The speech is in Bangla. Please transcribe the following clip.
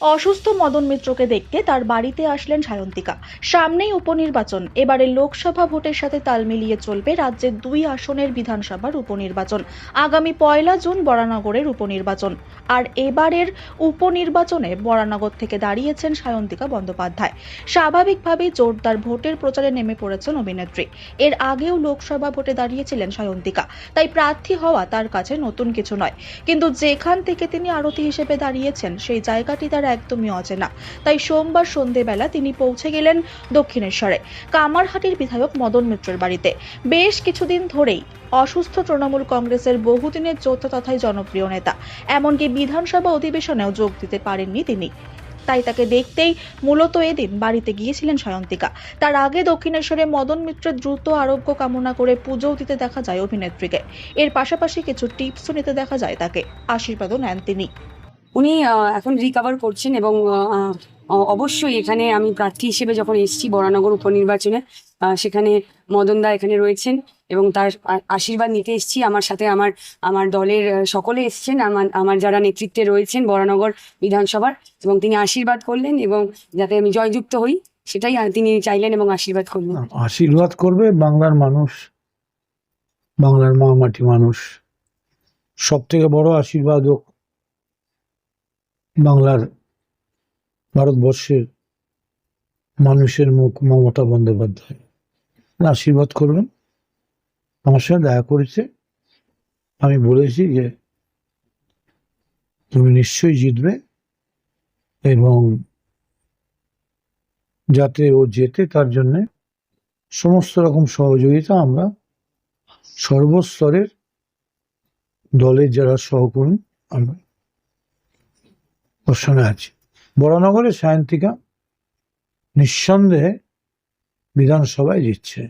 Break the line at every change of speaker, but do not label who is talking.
অসুস্থ মদন মিত্রকে দেখতে তার বাড়িতে আসলেন সায়ন্তিকা। সামনেই উপনির্বাচন। এবারে লোকসভা ভোটের সাথে তাল মিলিয়ে চলবে রাজ্যের দুই আসনের বিধানসভার উপনির্বাচন। আগামী পয়লা জুন বরানগরের উপনির্বাচন। আর এবারের উপনির্বাচনে বরানগর থেকে দাঁড়িয়েছেন সায়ন্তিকা বন্দ্যোপাধ্যায়। স্বাভাবিকভাবেই জোরদার ভোটের প্রচারে নেমে পড়েছেন অভিনেত্রী। এর আগেও লোকসভা ভোটে দাঁড়িয়েছিলেন সায়ন্তিকা। তাই প্রার্থী হওয়া তার কাছে নতুন কিছু নয়। কিন্তু যেখান থেকে তিনি আরতি হিসেবে দাঁড়িয়েছেন, সেই জায়গাটি তার একদমই অচেনা। তাই সোমবার সন্ধেবেলা তিনি পৌঁছে গেলেন দক্ষিণেশ্বরে, কামারহাটির বিধায়ক মদন মিত্রের বাড়িতে। বেশ কিছুদিন ধরেই অসুস্থ তৃণমূল কংগ্রেসের বহুদিনের যোদ্ধা তথায় জনপ্রিয় নেতা, এমনকি বিধানসভা অধিবেশনেও যোগ দিতে পারেননি তিনি। তাই তাকে দেখতেই মূলত এদিন বাড়িতে গিয়েছিলেন সায়ন্তিকা। তার আগে দক্ষিণেশ্বরে মদন মিত্রের দ্রুত আরোগ্য কামনা করে পুজোও দিতে দেখা যায় অভিনেত্রীকে। এর পাশাপাশি কিছু টিপসও নিতে দেখা যায় তাকে। আশীর্বাদও নেন তিনি।
উনি এখন রিকভার করছেন এবং অবশ্যই এখানে আমি প্রার্থী হিসেবে যখন এসেছি বরানগর উপনির্বাচনে সেখানে মদন দা এখানে রয়েছেন এবং তার আশীর্বাদ নিতে এসেছি। আমার সাথে আমার আমার দলের সকলে এসছেন। আমার আমার যারা নেতৃত্বে রয়েছেন বরানগর বিধানসভার এবং তিনি আশীর্বাদ করলেন এবং যাতে আমি জয়যুক্ত হই, সেটাই তিনি চাইলেন এবং আশীর্বাদ করলেন।
আশীর্বাদ করবে বাংলার মানুষ, বাংলার মা মাটি মানুষ। সব থেকে বড় আশীর্বাদ বাংলার ভারতবর্ষের মানুষের মুখ মমতা বন্দ্যোপাধ্যায়। আশীর্বাদ করবেন। আমার সঙ্গে দেখা করেছে। আমি বলেছি যে, তুমি নিশ্চয়ই জিতবে এবং যাতে ও জেতে তার জন্যে সমস্ত রকম সহযোগিতা আমরা সর্বস্তরের দলের যারা সহকর্মী, আমরা ওর আছে। বরানগরে সায়ন্তিকা নিঃসন্দেহে বিধানসভায় জিতছে।